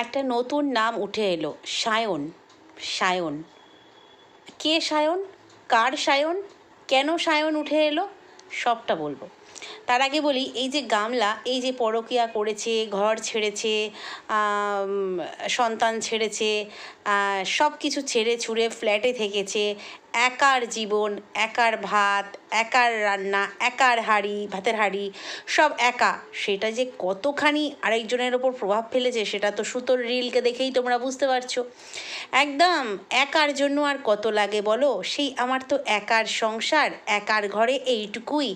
একটা নতুন নাম উঠে এলো, সায়ন। সায়ন। কে সায়ন? কার সায়ন? কেন সায়ন উঠে এলো? সবটা বলব। তার আগে বলি, এই যে গামলা, এই যে পরকিয়া করেছে, ঘর ছেড়েছে সন্তান ছেড়েছে সব কিছু ছেড়ে ছুড়ে ফ্ল্যাটে থেকেছে, একার জীবন, একার ভাত, একার রান্না, একার হাঁড়ি, ভাতের হাঁড়ি, সব একা। সেটা যে কতখানি আরেকজনের ওপর প্রভাব ফেলেছে, সেটা তো সুতোর রিলকে দেখেই তোমরা বুঝতে পারছ। একদম একার জন্য আর কত লাগে বলো? সেই আমার তো একার সংসার, একার ঘরে এইটুকুই।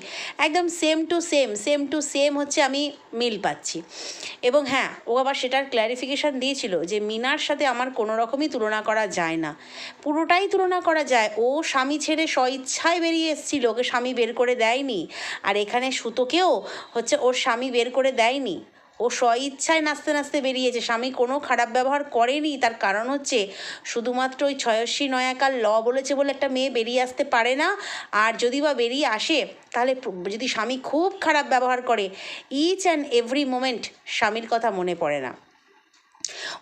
একদম same to same same to same হচ্ছে আমি মিল পাচ্ছি। এবং হ্যাঁ ও আবার সেটার ক্ল্যারিফিকেশান দিয়েছিল যে মিনার সাথে আমার কোনো রকমই তুলনা করা যায় না। পুরোটাই তুলনা করা যায়। ও স্বামী ছেড়ে স্ব ইচ্ছায় বেরিয়ে এসেছিল, ওকে স্বামী বের করে দেয়নি। আর এখানে সুতোকেও হচ্ছে ওর স্বামী বের করে দেয়নি। ও স্বইচ্ছায় নাচতে নাচতে বেরিয়েছে। স্বামী কোনো খারাপ ব্যবহার করেনি। তার কারণ হচ্ছে শুধুমাত্র ওই ছয়স্বী নয়াকার ল বলেছে বলে একটা মেয়ে বেরিয়ে আসতে পারে না। আর যদি বা বেরিয়ে আসে, তাহলে যদি স্বামী খুব খারাপ ব্যবহার করে ইচ অ্যান্ড এভরি মোমেন্ট স্বামীর কথা মনে পড়ে না।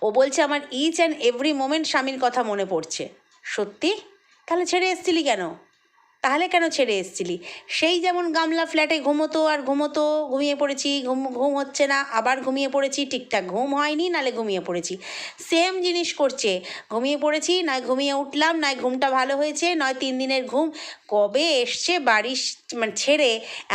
ও বলছে, আমার ইচ অ্যান্ড এভরি মোমেন্ট স্বামীর কথা মনে পড়ছে। সত্যি? তাহলে ছেড়ে এসছিলি কেন? তাহলে কেন ছেড়ে এসছিলি? সেই যেমন গামলা ফ্ল্যাটে ঘুমোতো আর ঘুমোতো, ঘুমিয়ে পড়েছি, ঘুম ঘুম হচ্ছে না, আবার ঘুমিয়ে পড়েছি, ঠিকঠাক ঘুম হয়নি, নালে ঘুমিয়ে পড়েছি। সেম জিনিস করছে, ঘুমিয়ে পড়েছি নয় ঘুমিয়ে উঠলাম নয় ঘুমটা ভালো হয়েছে, নয় তিন দিনের ঘুম, কবে এসছে বাড়ি মানে ছেড়ে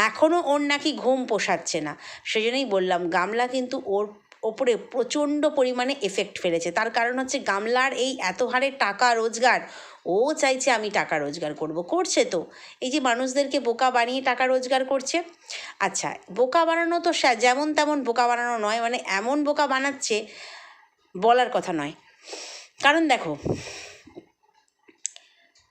এখনও ওর নাকি ঘুম পোষাচ্ছে না। সেজন্যই বললাম, গামলা কিন্তু ওর ওপরে প্রচণ্ড পরিমাণে এফেক্ট ফেলেছে। তার কারণ হচ্ছে গামলার এই এত হারে টাকা রোজগার, ও চাইছে আমি টাকা রোজগার করব। করছে তো। এই যে মানুষদেরকে বোকা বানিয়ে টাকা রোজগার করছে। আচ্ছা বোকা বানানো তো যেমন তেমন বোকা বানানো নয় মানে এমন বোকা বানাচ্ছে বলার কথা নয়। কারণ দেখো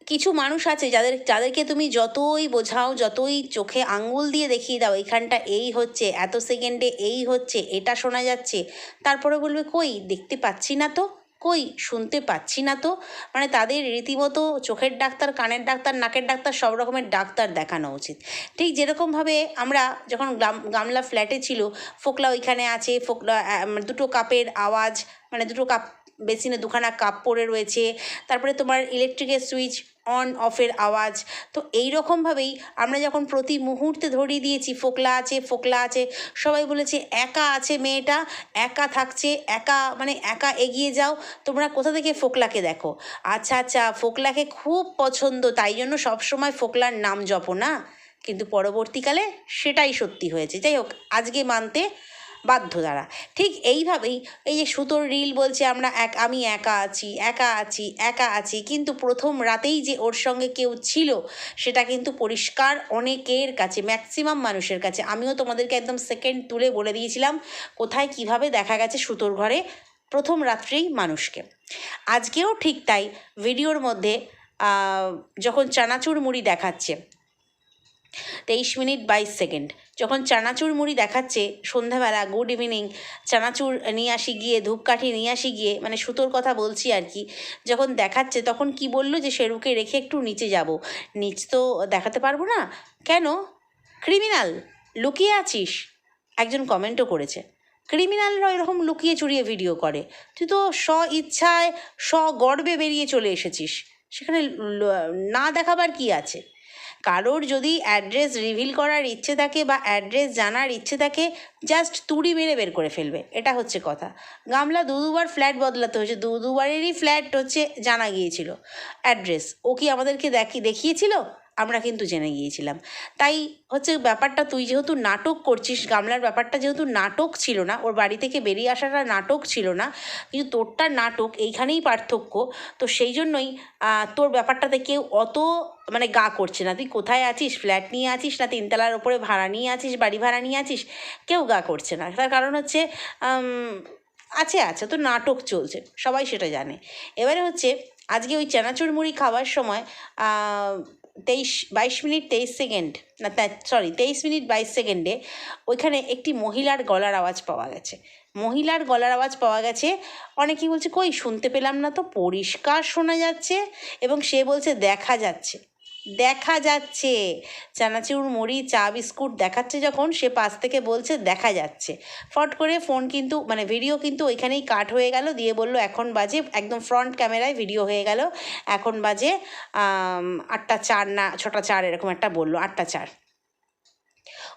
কিছু মানুষ আছে যাদের, যাদেরকে তুমি যতই বোঝাও, যতই চোখে আঙ্গুল দিয়ে দেখিয়ে দাও, এখানটা এই হচ্ছে, এত সেকেন্ডে এই হচ্ছে, এটা শোনা যাচ্ছে, তারপরে বলবে, কই, দেখতে পাচ্ছি না তো, কই, শুনতে পাচ্ছি না তো। মানে তাদের রীতিমতো চোখের ডাক্তার, কানের ডাক্তার, নাকের ডাক্তার, সব রকমের ডাক্তার দেখানো উচিত। ঠিক যেরকমভাবে আমরা যখন গাম গামলা ফ্ল্যাটে ছিল, ফোকলা ওইখানে আছে, ফোকলা মানে দুটো কাপের আওয়াজ মানে দুটো কাপ বেসিনে দুখানা কাপ পড়ে রয়েছে, তারপরে তোমার ইলেকট্রিকের সুইচ অন অফের আওয়াজ। তো এই রকমভাবেই আমরা যখন প্রতি মুহূর্তে ধরিয়ে দিয়েছি, ফোকলা আছে ফোকলা আছে, সবাই বলেছে, একা আছে মেয়েটা, একা থাকছে, একা মানে একা এগিয়ে যাও, তোমরা কোথা থেকে ফোকলাকে দেখো? আচ্ছা আচ্ছা ফোকলাকে খুব পছন্দ, তাই জন্য সবসময় ফোকলার নাম জপো না। কিন্তু পরবর্তীকালে সেটাই সত্যি হয়েছে। যাই হোক, আজকে মানতে বাধ্য তারা। ঠিক এইভাবেই এই যে সুতোর রিল বলছে আমরা, এক, আমি একা আছি একা আছি একা আছি, কিন্তু প্রথম রাতেই যে ওর সঙ্গে কেউ ছিল, সেটা কিন্তু পরিষ্কার অনেকের কাছে ম্যাক্সিমাম মানুষের কাছে। আমিও তোমাদেরকে একদম সেকেন্ড তুলে বলে দিয়েছিলাম, কোথায় কীভাবে দেখা গেছে সুতোর ঘরে প্রথম রাত্রেই মানুষকে। আজকেও ঠিক তাই, ভিডিওর মধ্যে যখন চানাচুর মুড়ি দেখাচ্ছে, তেইশ মিনিট বাইশ সেকেন্ড। যখন চানাচুর মুড়ি দেখাচ্ছে সন্ধ্যাবেলা গুড ইভিনিং চানাচুর নিয়ে আসি গিয়ে, ধূপকাঠি নিয়ে আসি গিয়ে মানে সুতোর কথা বলছি আর কি, যখন দেখাচ্ছে তখন কি বলল যে শেরুকে রেখে একটু নিচে যাব? নিচ তো দেখাতে পারব না। কেন? ক্রিমিনাল লুকিয়ে আছিস? একজন কমেন্টও করেছে। ক্রিমিনালরা এরকম লুকিয়ে চুরিয়ে ভিডিও করে। তুই তো স্ব ইচ্ছায় স্বগর্বে বেরিয়ে চলে এসেছিস। সেখানে না দেখাবার কি আছে? কারোর যদি অ্যাড্রেস রিভিল করার ইচ্ছে থাকে বা অ্যাড্রেস জানার ইচ্ছে থাকে জাস্ট তুড়ি মেরে বের করে ফেলবে। এটা হচ্ছে কথা। গামলা দু দুবার ফ্ল্যাট বদলাতে হয়েছে। দু দুবারেরই ফ্ল্যাট হচ্ছে, জানা গিয়েছিল। অ্যাড্রেস ও কি আমাদেরকে দেখি দেখিয়েছিল? আমরা কিন্তু জেনে গিয়েছিলাম। তাই হচ্ছে ব্যাপারটা, তুই যেহেতু নাটক করছিস, গামলার ব্যাপারটা যেহেতু নাটক ছিল না, ওর বাড়ি থেকে বেরিয়ে আসাটা নাটক ছিল না, কিন্তু তোরটা নাটক, এইখানেই পার্থক্য। তো সেই জন্যই তোর ব্যাপারটাতে কেউ অত মানে গা করছে না। তুই কোথায় আছিস? ফ্ল্যাট নিয়ে আছিস না তিনতলার ওপরে ভাড়া নিয়ে আছিস, বাড়ি ভাড়া নিয়ে আছিস? কেউ গা করছে না। তার কারণ হচ্ছে আছে আছে, তো নাটক চলছে, সবাই সেটা জানে। এবারে হচ্ছে, আজকে ওই চানাচুর মুড়ি খাওয়ার সময় তেইশ, বাইশ মিনিট, তেইশ সেকেন্ড, না সরি তেইশ মিনিট, বাইশ সেকেন্ডে ওইখানে একটি মহিলার গলার আওয়াজ পাওয়া গেছে। মহিলার গলার আওয়াজ পাওয়া গেছে অনেকেই বলছে, কই, শুনতে পেলাম না তো, পরিষ্কার শোনা যাচ্ছে এবং সে বলছে, দেখা যাচ্ছে। দেখা যাচ্ছে। চানাচুর মুড়ি, চা বিস্কুট দেখাচ্ছে যখন, সে পাশ থেকে বলছে, দেখা যাচ্ছে। ফট করে ফোন কিন্তু মানে ভিডিও কিন্তু ওইখানেই কাট হয়ে গেল, দিয়ে বলল, এখন বাজে, একদম ফ্রন্ট ক্যামেরায় ভিডিও হয়ে গেল। এখন বাজে আটটা চার না, ছটা চার এরকম একটা বলল, আটটা চার।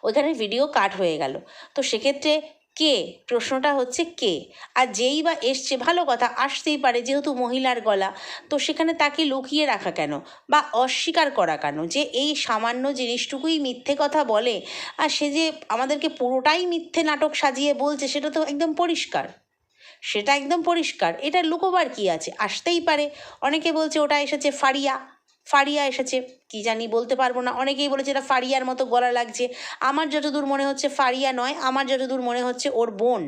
ওইখানে ভিডিও কাট হয়ে গেল। তো সেক্ষেত্রে কে? প্রশ্নটা হচ্ছে কে? আর যেই বা এসছে, ভালো কথা, আসতেই পারে যেহেতু মহিলার গলা। তো সেখানে তাকে লুকিয়ে রাখা কেন? বা অস্বীকার করা কেন? যে এই সামান্য জিনিসটুকুই মিথ্যে কথা বলে, আর সে যে আমাদেরকে পুরোটাই মিথ্যে নাটক সাজিয়ে বলছে, সেটা তো একদম পরিষ্কার। সেটা একদম পরিষ্কার। এটা লুকোবার কি আছে? আসতেই পারে। অনেকে বলছে, ওটা এসেছে ফারিয়া। ফারিয়া এসেছে। কি জানি বলতে পারব না। অনেকেই বলেছে এটা ফারিয়ার মতো গলা লাগছে। আমার যতদূর মনে হচ্ছে ফারিয়া নয়, আমার যতদূর মনে হচ্ছে ওর বোন।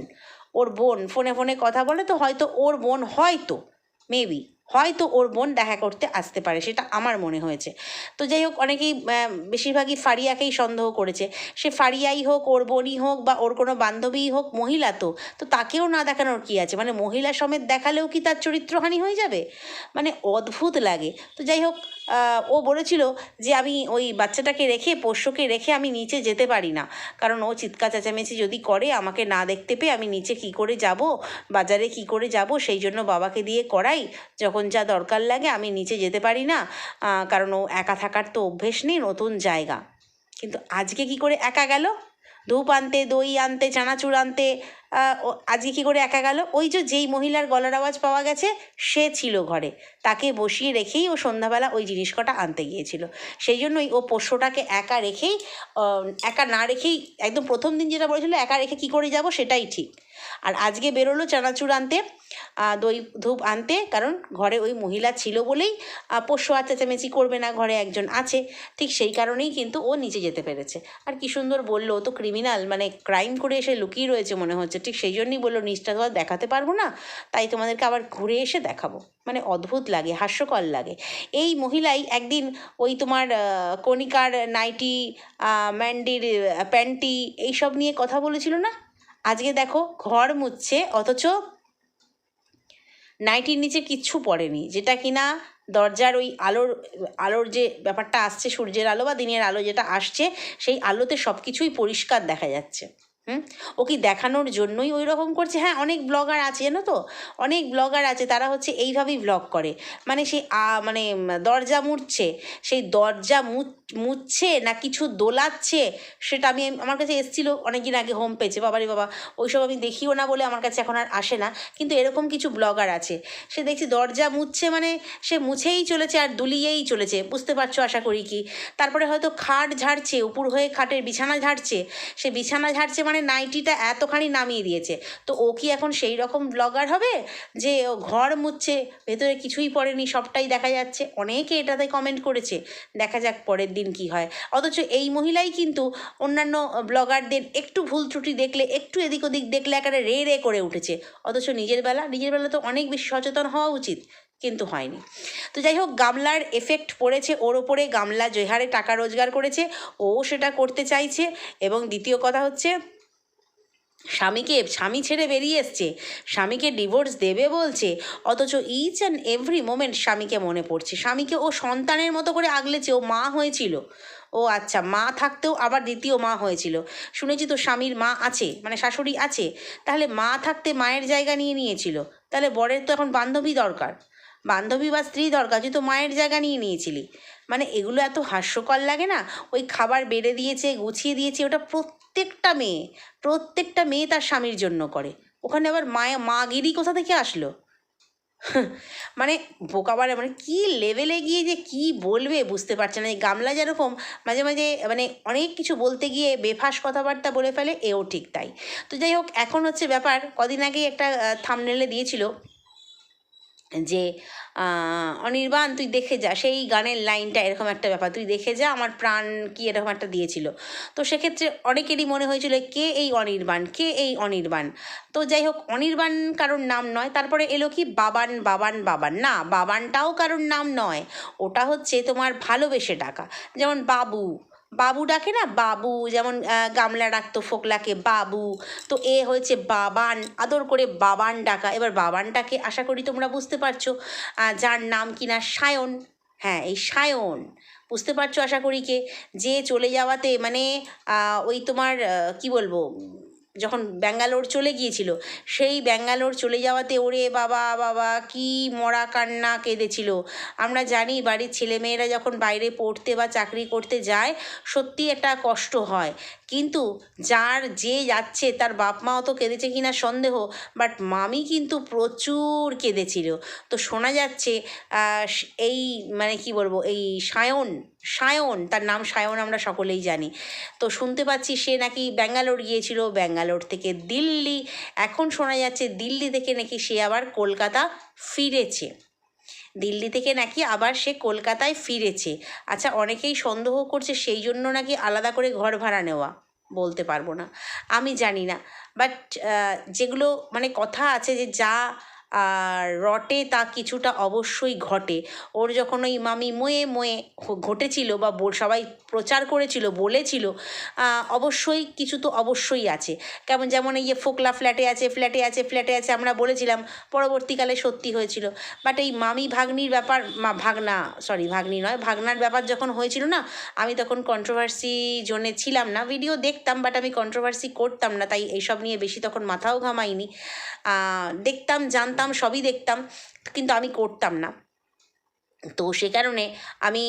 ওর বোন। ফোনে ফোনে কথা বলে তো হয়তো ওর বোন হয়তো মেবি হয়তো ওর বোন দেখা করতে আসতে পারে, সেটা আমার মনে হয়েছে। তো যাই হোক, অনেকেই বেশিরভাগই ফারিয়াকেই সন্দেহ করেছে। সে ফারিয়াই হোক, ওর বোনই হোক বা ওর কোনো বান্ধবীই হোক, মহিলা তো তো তাকেও না দেখানোর কি আছে? মানে মহিলা সমেত দেখালেও কি তার চরিত্রহানি হয়ে যাবে? মানে অদ্ভুত লাগে। তো যাই হোক ও বলেছিল যে আমি ওই বাচ্চাটাকে রেখে, পোষ্যকে রেখে আমি নিচে যেতে পারি না। কারণ ও চিৎকা চেঁচামেচি যদি করে, আমাকে না দেখতে পেয়ে আমি নিচে কি করে যাব, বাজারে কি করে যাব, সেই জন্য বাবাকে দিয়ে করাই। যখন যা দরকার লাগে আমি নিচে যেতে পারি না। কারণ ও একা থাকার তো অভ্যেস নেই, নতুন জায়গা। কিন্তু আজকে কি করে একা গেল? ধূপ আনতে, দই আনতে, চানাচুর আনতে আজকে কি করে একা গেল? ওই যে যেই মহিলার গলার আওয়াজ পাওয়া গেছে, সে ছিল ঘরে। তাকে বসিয়ে রেখেই ও সন্ধ্যাবেলা ওই জিনিস কটা আনতে গিয়েছিল। সেই জন্যই ও পোষ্যটাকে একা রেখেই একা না রেখেই একদম প্রথম দিন যেটা বলেছিল, একা রেখে কি করে যাব সেটাই ঠিক। আর আজকে বেরোলো চানাচুর আনতে দই ধূপ আনতে, কারণ ঘরে ওই মহিলা ছিল বলেই পোষ্য আর চেঁচামেচি করবে না, ঘরে একজন আছে। ঠিক সেই কারণেই কিন্তু ও নিচে যেতে পেরেছে। আর কি সুন্দর বলল তো ক্রিমিনাল মানে ক্রাইম করে এসে লুকিয়ে রয়েছে মনে হচ্ছে। ঠিক সেই জন্যই বলল, নিচটা তো আর দেখাতে পারব না, তাই তোমাদেরকে আবার ঘুরে এসে দেখাবো। মানে অদ্ভুত লাগে, হাস্যকর লাগে। এই মহিলাই একদিন ওই তোমার কণিকার নাইটি ম্যান্ডির প্যান্টি এইসব নিয়ে কথা বলেছিল না? আজকে দেখো ঘর মুছছে, অথচ নাইটির নিচে কিচ্ছু পড়েনি, যেটা কিনা দরজার ওই আলোর আলোর যে ব্যাপারটা আসছে, সূর্যের আলো বা দিনের আলো যেটা আসছে, সেই আলোতে সব কিছুই পরিষ্কার দেখা যাচ্ছে। হুম? ও কি দেখানোর জন্যই ওই রকম করছে? হ্যাঁ অনেক ব্লগার আছে, জানো তো? অনেক ব্লগার আছে, তারা হচ্ছে এইভাবেই ব্লগ করে। মানে সেই মানে দরজা মুড়ছে। সেই দরজা মুছছে না কিছু দোলাচ্ছে, সেটা আমি, আমার কাছে এসেছিল অনেকদিন আগে হোম পেজে বাবারে বাবা ওইসব আমি দেখিও না বলে আমার কাছে এখন আর আসে না। কিন্তু এরকম কিছু ব্লগার আছে। সে দেখছি দরজা মুছছে মানে সে মুছেই চলেছে আর দুলিয়েই চলেছে। বুঝতে পারছ আশা করি কি? তারপরে হয়তো খাট ঝাড়ছে, উপর হয়ে খাটের বিছানা ঝাড়ছে। সে বিছানা ঝাড়ছে মানে নাইটিটা এতখানি নামিয়ে দিয়েছে। তো ও কি এখন সেই রকম ব্লগার হবে? যে ও ঘর মুছছে, ভেতরে কিছুই পড়েনি, সবটাই দেখা যাচ্ছে। অনেকে এটাতে কমেন্ট করেছে, দেখা যাক পরের দিন কি হয়। অথচ এই মহিলাই কিন্তু অন্যান্য ব্লগারদের একটু ভুল ত্রুটি দেখলে, একটু এদিক ওদিক দেখলে একেবারে রে রে করে উঠেছে। অথচ নিজের বেলা নিজের বেলা তো অনেক বেশি সচেতন হওয়া উচিত, কিন্তু হয়নি। তো যাই হোক, গামলার এফেক্ট পড়েছে ওর ওপরে। গামলা যে টাকা রোজগার করেছে, ও সেটা করতে চাইছে। এবং দ্বিতীয় কথা হচ্ছে স্বামীকে, স্বামী ছেড়ে বেরিয়ে এসছে। স্বামীকে ডিভোর্স দেবে বলছে, অথচ ইচ অ্যান্ড এভরি মোমেন্ট স্বামীকে মনে পড়ছে। স্বামীকে ও সন্তানের মতো করে আগলেছে, ও মা হয়েছিল। ও আচ্ছা মা থাকতেও আবার দ্বিতীয় মা হয়েছিল। শুনেছি তো স্বামীর মা আছে মানে শাশুড়ি আছে। তাহলে মা থাকতে মায়ের জায়গা নিয়ে নিয়েছিল। তাহলে বরের তো এখন বান্ধবী দরকার। বান্ধবী বা স্ত্রী দরকার, তুই তো মায়ের জায়গা নিয়ে নিয়েছিলি। মানে এগুলো এত হাস্যকর লাগে না? ওই খাবার বেড়ে দিয়েছে, গুছিয়ে দিয়েছে, ওটা প্রত্যেকটা মেয়ে প্রত্যেকটা মেয়ে তার স্বামীর জন্য করে। ওখানে আবার মায়া মাগিরি কোথা থেকে আসলো? মানে বোকাবারে মানে কি লেভেলে গিয়ে যে কি বলবে বুঝতে পারছে না। এই গামলা যেরকম মাঝে মাঝে মানে অনেক কিছু বলতে গিয়ে বেফাস কথাবার্তা বলে ফেলে, এও ঠিক তাই। তো যাই হোক, এখন হচ্ছে ব্যাপার, কদিন আগেই একটা থামনেলে দিয়েছিল। যে অনির্বাণ, তুই দেখে যা। সেই গানের লাইনটা এরকম একটা ব্যাপার। তুই দেখে যা, আমার প্রাণ কি এরকম একটা দিয়েছিল। তো সেক্ষেত্রে অনেকেরই মনে হয়েছিল, কে এই অনির্বাণ? কে এই অনির্বাণ? তো যাই হোক, অনির্বাণ কারোর নাম নয়। তারপরে এলো কি, বাবান বাবান বাবান। না, বাবানটাও কারোর নাম নয়। ওটা হচ্ছে তোমার ভালোবেসে ডাকা। যেমন বাবু বাবু ডাকে না? বাবু, যেমন গামলা ডাকতো ফোকলাকে, বাবু। তো এ হয়েছে বাবান, আদর করে বাবান ডাকা। এবার বাবানটাকে আশা করি তোমরা বুঝতে পারছ যার নাম কিনা সায়ন। হ্যাঁ এই সায়ন। বুঝতে পারছ আশা করি কে? যে চলে যাওয়াতে মানে ওই তোমার কি বলব? যখন ব্যাঙ্গালোর চলে গিয়েছিল, সেই ব্যাঙ্গালোর চলে যাওয়াতে ওরে বাবা বাবা, কি মরা কান্না কেঁদেছিল। আমরা জানি বাড়ির ছেলেমেয়েরা যখন বাইরে পড়তে বা চাকরি করতে যায়, সত্যি একটা কষ্ট হয়। কিন্তু যার যে যাচ্ছে, তার বাপ মাও তো কেঁদেছে কিনা সন্দেহ বাট মামি কিন্তু প্রচুর কেঁদেছিল। তো শোনা যাচ্ছে এই মানে কি বলব, এই সায়ন সায়ন, তার নাম সায়ন আমরা সকলেই জানি। তো শুনতে পাচ্ছি সে নাকি ব্যাঙ্গালোর গিয়েছিল, ব্যাঙ্গালোর থেকে দিল্লি। এখন শোনা যাচ্ছে দিল্লি থেকে নাকি সে আবার কলকাতা ফিরেছে। দিল্লি থেকে নাকি আবার সে কলকাতায় ফিরেছে। আচ্ছা অনেকেই সন্দেহ করছে সেই জন্য নাকি আলাদা করে ঘর ভাড়া নেওয়া, বলতে পারব না। আমি জানি না। বাট যেগুলো মানে কথা আছে যে যা আর রটে তা কিছুটা অবশ্যই ঘটে। ওর যখন ওই মামি ময়ে ময়ে ঘটেছিল বা সবাই প্রচার করেছিল, বলেছিল অবশ্যই কিছু তো অবশ্যই আছে। কেমন যেমন এই যে ফোকলা ফ্ল্যাটে আছে ফ্ল্যাটে আছে ফ্ল্যাটে আছে, আমরা বলেছিলাম, পরবর্তীকালে সত্যি হয়েছিল। বাট এই মামি ভাগ্নির ব্যাপার, মা ভাগনা সরি ভাগ্নি নয়, ভাগনার ব্যাপার যখন হয়েছিল না, আমি তখন কন্ট্রোভার্সি জোনে ছিলাম না। ভিডিও দেখতাম বাট আমি কন্ট্রোভার্সি করতাম না, তাই এইসব নিয়ে বেশি তখন মাথাও ঘামাইনি। দেখতাম, জানতাম সবই দেখতাম কিন্তু আমি করতাম না। তো সে কারণে আমি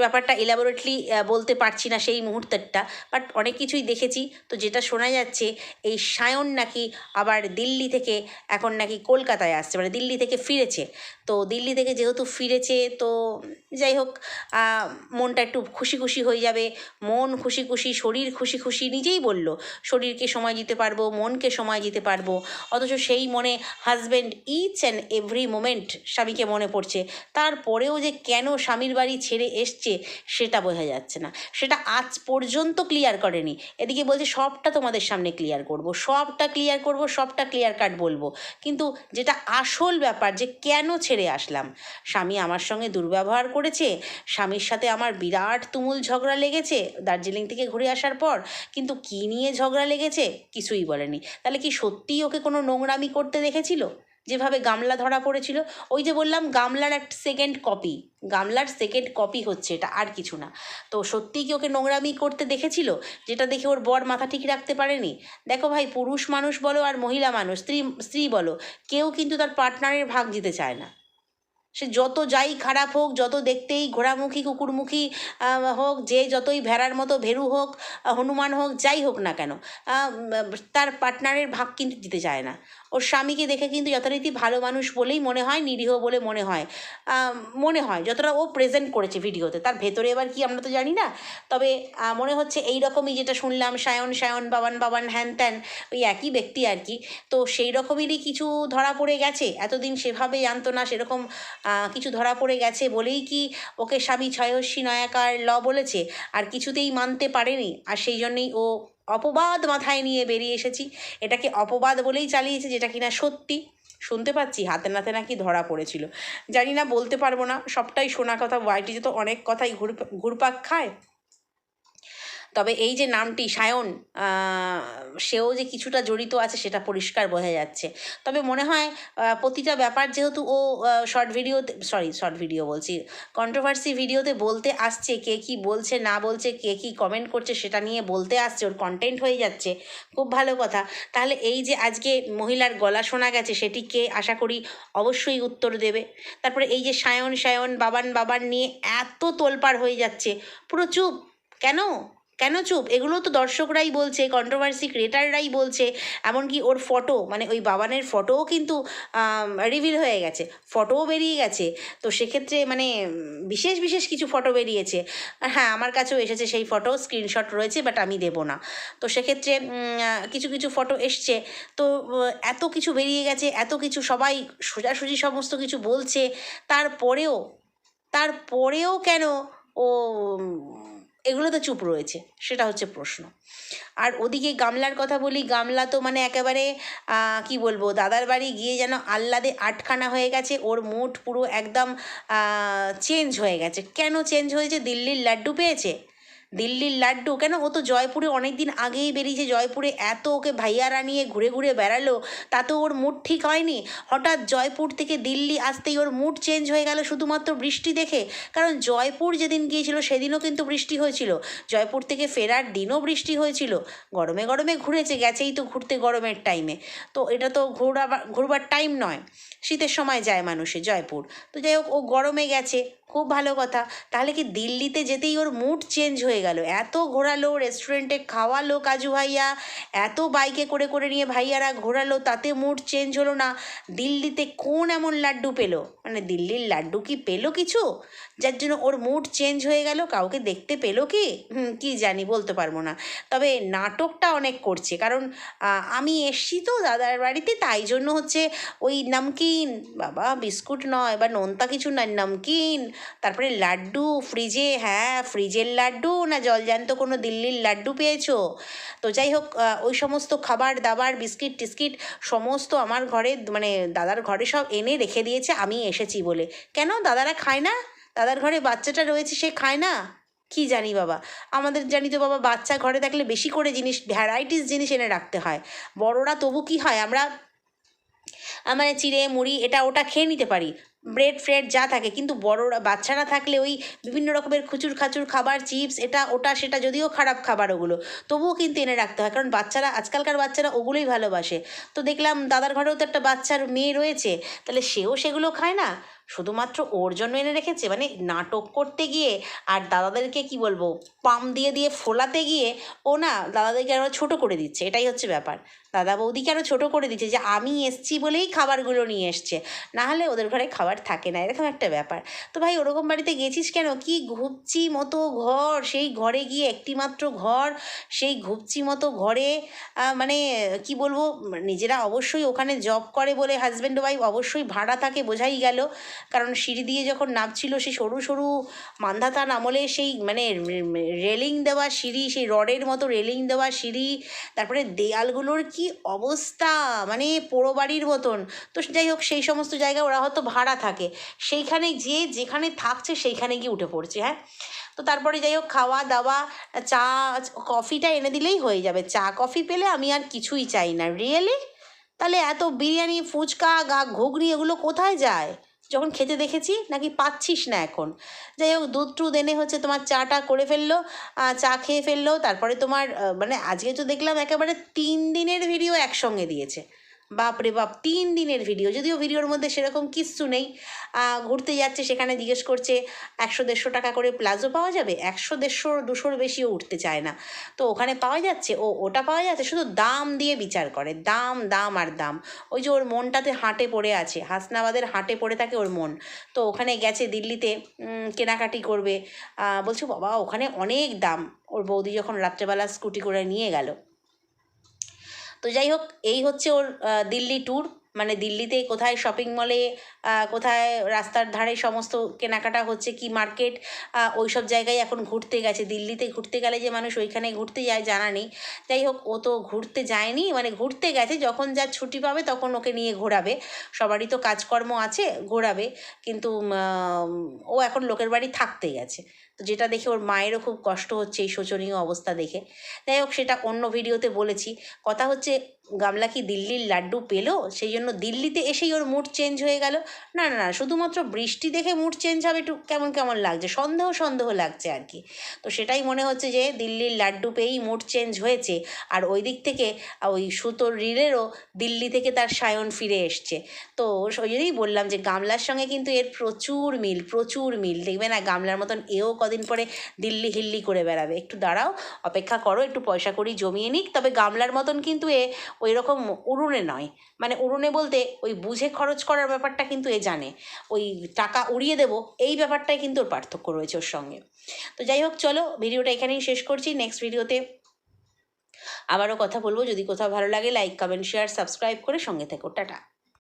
ব্যাপারটা এলাবোরেটলি বলতে পারছি না সেই মুহূর্তেরটা বাট অনেক কিছুই দেখেছি। তো যেটা শোনা যাচ্ছে, এই সায়ন নাকি আবার দিল্লি থেকে এখন নাকি কলকাতায় আসছে মানে দিল্লি থেকে ফিরেছে। তো দিল্লি থেকে যেহেতু ফিরেছে, তো যাই হোক মনটা একটু খুশি খুশি হয়ে যাবে। মন খুশি খুশি, শরীর খুশি খুশি নিজেই বলল, শরীরকে সময় দিতে পারব, মনকে সময় দিতে পারব। অথচ সেই মনে husband each and every moment স্বামীকে মনে পড়ছে। তারপরেও যে কেন স্বামীর বাড়ি ছেড়ে এসছে সেটা বোঝা যাচ্ছে না। সেটা আজ পর্যন্ত ক্লিয়ার করেনি। এদিকে বলছে, সবটা তোমাদের সামনে ক্লিয়ার করব। সবটা ক্লিয়ার করব, সবটা ক্লিয়ার কাট বলব। কিন্তু যেটা আসল ব্যাপার যে কেন ছেড়ে আসলাম? স্বামী আমার সঙ্গে দুর্ব্যবহার করেছে, স্বামীর সাথে আমার বিরাট তুমুল ঝগড়া লেগেছে দার্জিলিং থেকে ঘুরে আসার পর, কিন্তু কী নিয়ে ঝগড়া লেগেছে কিছুই বলেনি। তাহলে কি সত্যিই ওকে কোনো নোংরামি করতে দেখেছিল? যেভাবে গামলা ধরা পড়েছিল, ওই যে বললাম গামলার একটা সেকেন্ড কপি গামলার সেকেন্ড কপি হচ্ছে এটা, আর কিছু না। তো সত্যিই কি ওকে নোংরামি করতে দেখেছিল? যেটা দেখে ওর বর মাথা ঠিক রাখতে পারেনি? দেখো ভাই, পুরুষ মানুষ বলো আর মহিলা মানুষ, স্ত্রী স্ত্রী বলো, কেউ কিন্তু তার পার্টনারের ভাগ দিতে চায় না। সে যত যাই খারাপ হোক, যত দেখতেই ঘোড়ামুখী, কুকুরমুখী হোক, যে যতই ভেড়ার মতো ভেরু হোক, হনুমান হোক, যাই হোক না কেন তার পার্টনারের ভাগ কিন্তু দিতে চায় না। ওর স্বামীকে দেখে কিন্তু যথারীতি ভালো মানুষ বলেই মনে হয়, নিরীহ বলে মনে হয়। মনে হয়, যতটা ও প্রেজেন্ট করেছে ভিডিওতে। তার ভেতরে এবার কি আমরা তো জানি না, তবে মনে হচ্ছে এই রকমই যেটা শুনলাম, সায়ন সায়ন, বাবান বাবান, হ্যান ত্যান, ওই একই ব্যক্তি আর কি। তো সেই রকমেরই কিছু ধরা পড়ে গেছে। এতদিন সেভাবে জানতো না, সেরকম কিছু ধরা পড়ে গেছে বলেই কি ওকে স্বামী ছয়স্বী নয়াকার ল বলেছে, আর কিছুতেই মানতে পারেনি। আর সেই জন্যেই ও অপবাদ মাথায় নিয়ে বেরিয়ে এসেছি। এটাকে অপবাদ বলেই চালিয়েছে, যেটা কিনা সত্যি। শুনতে পাচ্ছি, হাতে নাতে নাকি ধরা পড়েছিল। জানি না, বলতে পারব না। সবটাই শোনা কথা। বাড়িটি তো অনেক কথাই ঘুর ঘুরপাক খায়। তবে এই যে নামটি, সায়ন সেও যে কিছুটা জড়িত আছে সেটা পরিষ্কার বোঝা যাচ্ছে। তবে মনে হয় প্রতিটা ব্যাপার যেহেতু ও শর্ট ভিডিওতে সরি শর্ট ভিডিও বলছি কন্ট্রোভার্সি ভিডিওতে বলতে আসছে, কে কি বলছে, না বলছে, কে কি কমেন্ট করছে সেটা নিয়ে বলতে আসছে, ওর কন্টেন্ট হয়ে যাচ্ছে। খুব ভালো কথা। তাহলে এই যে আজকে মহিলার গলা শোনা গেছে, সেটি কে? আশা করি অবশ্যই উত্তর দেবে। তারপরে এই যে সায়ন সায়ন, বাবান বাবান নিয়ে এত তোলপাড় হয়ে যাচ্ছে। পুরো চুপ। কেন? কেন চুপ? এগুলো তো দর্শকরাই বলছে কন্ট্রোভার্সি ক্রিয়েটাররাই বলছে, এমনকি ওর ফটো মানে ওই বাবানের ফটোও কিন্তু রিভিল হয়ে গেছে ফটোও বেরিয়ে গেছে। তো সেক্ষেত্রে মানে বিশেষ বিশেষ কিছু ফটো বেরিয়েছে। হ্যাঁ আমার কাছেও এসেছে সেই ফটো স্ক্রিনশট রয়েছে বাট আমি দেবো না। তো সেক্ষেত্রে কিছু কিছু ফটো এসছে। তো এত কিছু বেরিয়ে গেছে, এত কিছু সবাই সোজাসুজি সমস্ত কিছু বলছে, তারপরেও তারপরেও কেন ও এগুলোতে চুপ রয়েছে, সেটা হচ্ছে প্রশ্ন। আর ওদিকে গামলার কথা বলি, গামলা তো মানে একেবারে কি বলব, দাদার বাড়ি গিয়ে যেন আহ্লাদে আটখানা হয়ে গেছে, ওর মুড পুরো একদম চেঞ্জ হয়ে গেছে। কেন চেঞ্জ হয়েছে? দিল্লির লাড্ডু পেয়েছে? দিল্লির লাড্ডু। কেন? ও তো জয়পুরে অনেক দিন আগেই বেরিয়েছে। জয়পুরে এত ওকে ভাইয়ারা নিয়ে ঘুরে ঘুরে বেড়ালো। তাতে ওর মুড ঠিক হয়নি। হঠাৎ জয়পুর থেকে দিল্লি আসতেই ওর মুড চেঞ্জ হয়ে গেল শুধুমাত্র বৃষ্টি দেখে। কারণ জয়পুর যেদিন গিয়েছিল, সেদিনও কিন্তু বৃষ্টি হয়েছিল। জয়পুর থেকে ফেরার দিনও বৃষ্টি হয়েছিল। গরমে গরমে ঘুরেছে, গেছেই তো ঘুরতে গরমের টাইমে তো এটা তো ঘোরা ঘুরবার টাইম নয়। শীতের সময় যায় মানুষে জয়পুর। তো যাই হোক, ও গরমে গেছে। খুব ভালো কথা। তাহলে কি দিল্লিতে যেতেই ওর মুড চেঞ্জ হয়ে গেল। এত ঘোরালো রেস্টুরেন্টে খাওয়ালো কাজু ভাইয়া, এত বাইকে করে করে নিয়ে ভাইয়ারা ঘোরালো, তাতে মুড চেঞ্জ হলো না। দিল্লিতে কোন এমন লাড্ডু পেল? মানে দিল্লির লাড্ডু কি পেল কিছু? যার জন্য ওর মুড চেঞ্জ হয়ে গেল, কাউকে দেখতে পেল কি? কি জানি বলতে পারব না। তবে নাটকটা অনেক করছে, কারণ আমি এসছি তো দাদার বাড়িতে, তাই জন্য হচ্ছে ওই নামকিন, বাবা বিস্কুট নয় বা নোনতা কিছু নয় নামকিন, তারপরে লাড্ডু ফ্রিজে হ্যাঁ ফ্রিজের লাড্ডু না জলজান্ত কোনো দিল্লির লাড্ডু পেয়েছ? তো যাই হোক ওই সমস্ত খাবার, দাবার, বিস্কিট, টিস্কিট সমস্ত আমার ঘরে মানে দাদার ঘরে সব এনে রেখে দিয়েছে, আমি এসেছি বলে। কেন? দাদারা খায় না? দাদার ঘরে বাচ্চাটা রয়েছে, সে খায় না? কি জানি বাবা। আমাদের জানি তো বাবা, বাচ্চা ঘরে থাকলে বেশি করে জিনিস, ভ্যারাইটিস জিনিস এনে রাখতে হয়। বড়রা তবু কি হয়, আমরা মানে চিড়ে, মুড়ি, এটা ওটা খেয়ে নিতে পারি। ব্রেড ফ্রেড যা থাকে। কিন্তু বড়রা, বাচ্চারা থাকলে ওই বিভিন্ন রকমের খুচুর খাচুর খাবার চিপস এটা, ওটা, সেটা, যদিও খারাপ খাবার ওগুলো। তবুও কিন্তু এনে রাখতে হয়। কারণ বাচ্চারা, আজকালকার বাচ্চারা ওগুলোই ভালোবাসে। তো দেখলাম দাদার ঘরেও তো একটা বাচ্চার মেয়ে রয়েছে। তাহলে সেও সেগুলো খায় না? শুধুমাত্র ওর জন্য এনে রেখেছে? মানে নাটক করতে গিয়ে আর দাদাদেরকে কি বলব, পাম দিয়ে দিয়ে ফোলাতে গিয়ে ও না দাদাদেরকে আরও ছোটো করে দিচ্ছে। এটাই হচ্ছে ব্যাপার। দাদা বৌদিকে আরও ছোটো করে দিচ্ছে যে, আমি এসছি বলেই খাবারগুলো নিয়ে এসছে। না হলে ওদের ঘরে খাবার থাকে না, এরকম একটা ব্যাপার। তো ভাই, ওরকম বাড়িতে গেছিস কেন? কি ঘুপচি মতো ঘর? সেই ঘরে গিয়ে একটিমাত্র ঘর, সেই ঘুপচি মতো ঘরে মানে কি বলব, নিজেরা অবশ্যই ওখানে জব করে বলে হাজব্যান্ড ওয়াইফ অবশ্যই ভাড়া থাকে বোঝাই গেল। কারণ সিঁড়ি দিয়ে যখন নামছিল, সেই সরু সরু মান্ধাতান আমলে সেই মানে রেলিং দেওয়া সিঁড়ি, সেই রডের মতো রেলিং দেওয়া সিঁড়ি, তারপরে দেয়ালগুলোর কি অবস্থা? মানে পোড়ো বাড়ির মতন। তো যাই হোক, সেই সমস্ত জায়গায় ওরা হয়তো ভাড়া থাকে সেইখানে যে যেখানে থাকছে সেইখানে গিয়ে উঠে পড়ছে হ্যাঁ? তো তারপরে যাই হোক, খাওয়া দাওয়া, চা, কফিটা এনে দিলেই হয়ে যাবে। চা, কফি পেলে আমি আর কিছুই চাই না। রিয়েলি তাহলে এত বিরিয়ানি, ফুচকা, গা, ঘুগনি এগুলো কোথায় যায়? যখন খেতে দেখেছি, নাকি পাচ্ছিস না এখন? যাই হোক, দুধ টুধ এনে হচ্ছে তোমার চাটা করে ফেলল চা খেয়ে ফেলল। তারপরে তোমার মানে আজকে তো দেখলাম একেবারে তিন দিনের ভিডিও একসঙ্গে দিয়েছে। বাপরে বাপ, তিন দিনের ভিডিও যদিও ভিডিওর মধ্যে সেরকম কিচ্ছু নেই। ঘুরতে যাচ্ছে, সেখানে জিজ্ঞেস করছে, একশো দেড়শো টাকা করে প্লাজো পাওয়া যাবে? একশো দেড়শো, দুশোর বেশিও উঠতে চায় না। তো ওখানে পাওয়া যাচ্ছে? ও, ওটা পাওয়া যাচ্ছে, শুধু দাম দিয়ে বিচার করে। দাম দাম আর দাম। ওই যে ওর মনটাতে হাঁটে পড়ে আছে। হাসনাবাদের হাঁটে পড়ে থাকে ওর মন। তো ওখানে গেছে, দিল্লিতে কেনাকাটি করবে। বলছে, বাবা, ওখানে অনেক দাম। ওর বৌদি যখন রাত্রেবেলা স্কুটি করে নিয়ে গেল। তো যাই হোক, এই হচ্ছে ওর দিল্লি ট্যুর মানে দিল্লিতে কোথায় শপিং মলে কোথায় রাস্তার ধারে সমস্ত কেনাকাটা হচ্ছে, কি মার্কেট ওই সব জায়গায় এখন ঘুরতে গেছে। দিল্লিতে ঘুরতে গেলে যে মানুষ ওইখানে ঘুরতে যায়, জানা নেই। যাই হোক, ও তো ঘুরতে যায়নি মানে ঘুরতে গেছে, যখন যা ছুটি পাবে তখন ওকে নিয়ে ঘোরাবে। সবারই তো কাজকর্ম আছে, ঘোরাবে। কিন্তু ও এখন লোকের বাড়ি থাকতে গেছে। তো যেটা দেখে ওর মায়েরও খুব কষ্ট হচ্ছে এই শোচনীয় অবস্থা দেখে। যাই হোক, সেটা অন্য ভিডিওতে বলেছি। কথা হচ্ছে গামলা কি দিল্লির লাড্ডু পেল? সেই জন্য দিল্লিতে এসেই ওর মুড চেঞ্জ হয়ে গেল। না না না, শুধুমাত্র বৃষ্টি দেখে মুড চেঞ্জ হবে একটু কেমন কেমন লাগছে? সন্দেহ সন্দেহ লাগছে আর কি। তো সেটাই মনে হচ্ছে যে দিল্লির লাড্ডু পেয়েই মুড চেঞ্জ হয়েছে। আর ওই দিক থেকে ওই সুতোর রিলেরও দিল্লি থেকে তার সায়ন ফিরে এসছে। তো ওই জন্যই বললাম যে গামলার সঙ্গে কিন্তু এর প্রচুর মিল প্রচুর মিল। দেখবে না, গামলার মতন এও কদিন পরে দিল্লি হিল্লি করে বেড়াবে। একটু দাঁড়াও, অপেক্ষা করো, একটু পয়সা করি জমিয়ে নিক। তবে গামলার মতন কিন্তু এ ওই রকম উড়ুনে নয়। মানে উড়ুনে বলতে ওই বুঝে খরচ করার ব্যাপারটা কিন্তু এ জানে। ওই টাকা উড়িয়ে দেব, এই ব্যাপারটাই কিন্তু ওর পার্থক্য রয়েছে ওর সঙ্গে। তো যাই হোক, চলো ভিডিওটা এখানেই শেষ করছি। নেক্সট ভিডিওতে আবারও কথা বলব। যদি কোথাও ভালো লাগে লাইক কমেন্ট শেয়ার সাবস্ক্রাইব করে সঙ্গে থেকো। টাটা।